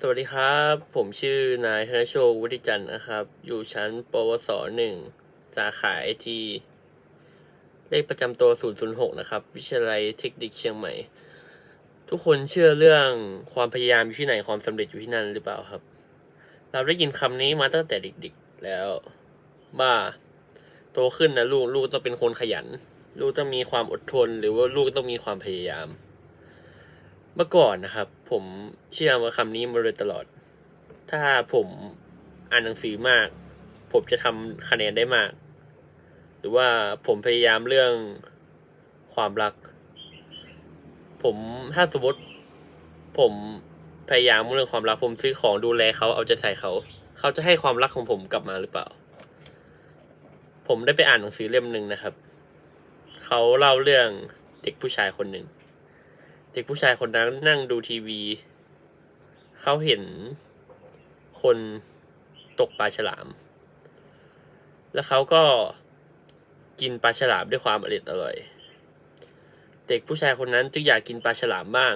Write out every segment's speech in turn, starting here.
สวัสดีครับ ผมชื่อนายธนโชวุฒิจันทร์นะครับ อยู่ชั้น ปวสหนึ่งสาขาไอทีเลขประจำตัว 006 นะครับ วิทยาลัยเทคนิคเชียงใหม่ ทุกคนเชื่อเรื่องความพยายามอยู่ที่ไหนความสำเร็จอยู่ที่นั่นหรือเปล่าครับ เราได้ยินคำนี้มาตั้งแต่เด็กๆแล้วว่าโตขึ้นนะลูกลูกต้องเป็นคนขยัน ลูกต้องมีความอดทน หรือว่าลูกต้องมีความพยายาม เมื่อก่อนนะครับ ผมเชื่อมาคำนี้มาโดยตลอด ถ้าผมอ่านหนังสือมาก ผมจะทำคะแนนได้มาก หรือว่าผมพยายามเรื่องความรัก ผมถ้าสมมติผมพยายามเรื่องความรักผมซื้อของดูแลเขาเอาใจใส่เขา เขาจะให้ความรักของผมกลับมาหรือเปล่า ผมได้ไปอ่านหนังสือเล่มหนึ่งนะครับ เขาเล่าเรื่องเด็กผู้ชายคนหนึ่ง เด็กผู้ชายคนนั้นนั่งดูทีวี เขาเห็นคนตกปลาฉลาม แล้วเขาก็กินปลาฉลามด้วยความอร่อยอร่อย เด็กผู้ชายคนนั้นจึงอยากกินปลาฉลามบ้าง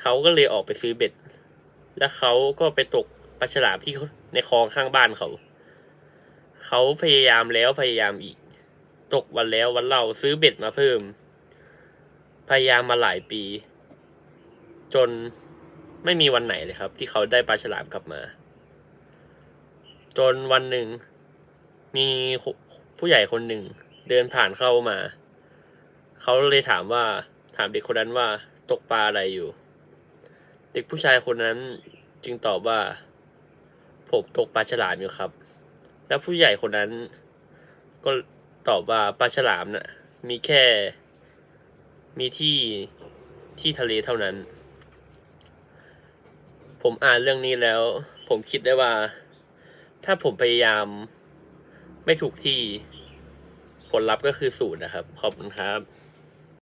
เขาก็เลยออกไปซื้อเบ็ด แล้วเขาก็ไปตกปลาฉลามที่ในคลองข้างบ้านเขา เขาพยายามแล้วพยายามอีก ตกวันแล้ววันเล่าซื้อเบ็ดมาเพิ่ม พยายามมาหลายปี จนไม่มีวันไหนเลยครับ ที่เขาได้ปลาฉลามกลับมา จนวันหนึ่ง มีผู้ใหญ่คนหนึ่ง เดินผ่านเข้ามา เขาเลยถามว่าถามเด็กคนนั้นว่าตกปลาอะไรอยู่ เด็กผู้ชายคนนั้นจึงตอบว่า ผมตกปลาฉลามอยู่ครับ แล้วผู้ใหญ่คนนั้น ก็ตอบว่าปลาฉลามน่ะมีแค่ มีที่ที่ทะเลเท่านั้น ผมอ่านเรื่องนี้แล้ว ผมคิดได้ว่า ถ้าผมพยายามไม่ถูกที่ ผลลัพธ์ก็คือศูนย์นะครับ ขอบคุณครับ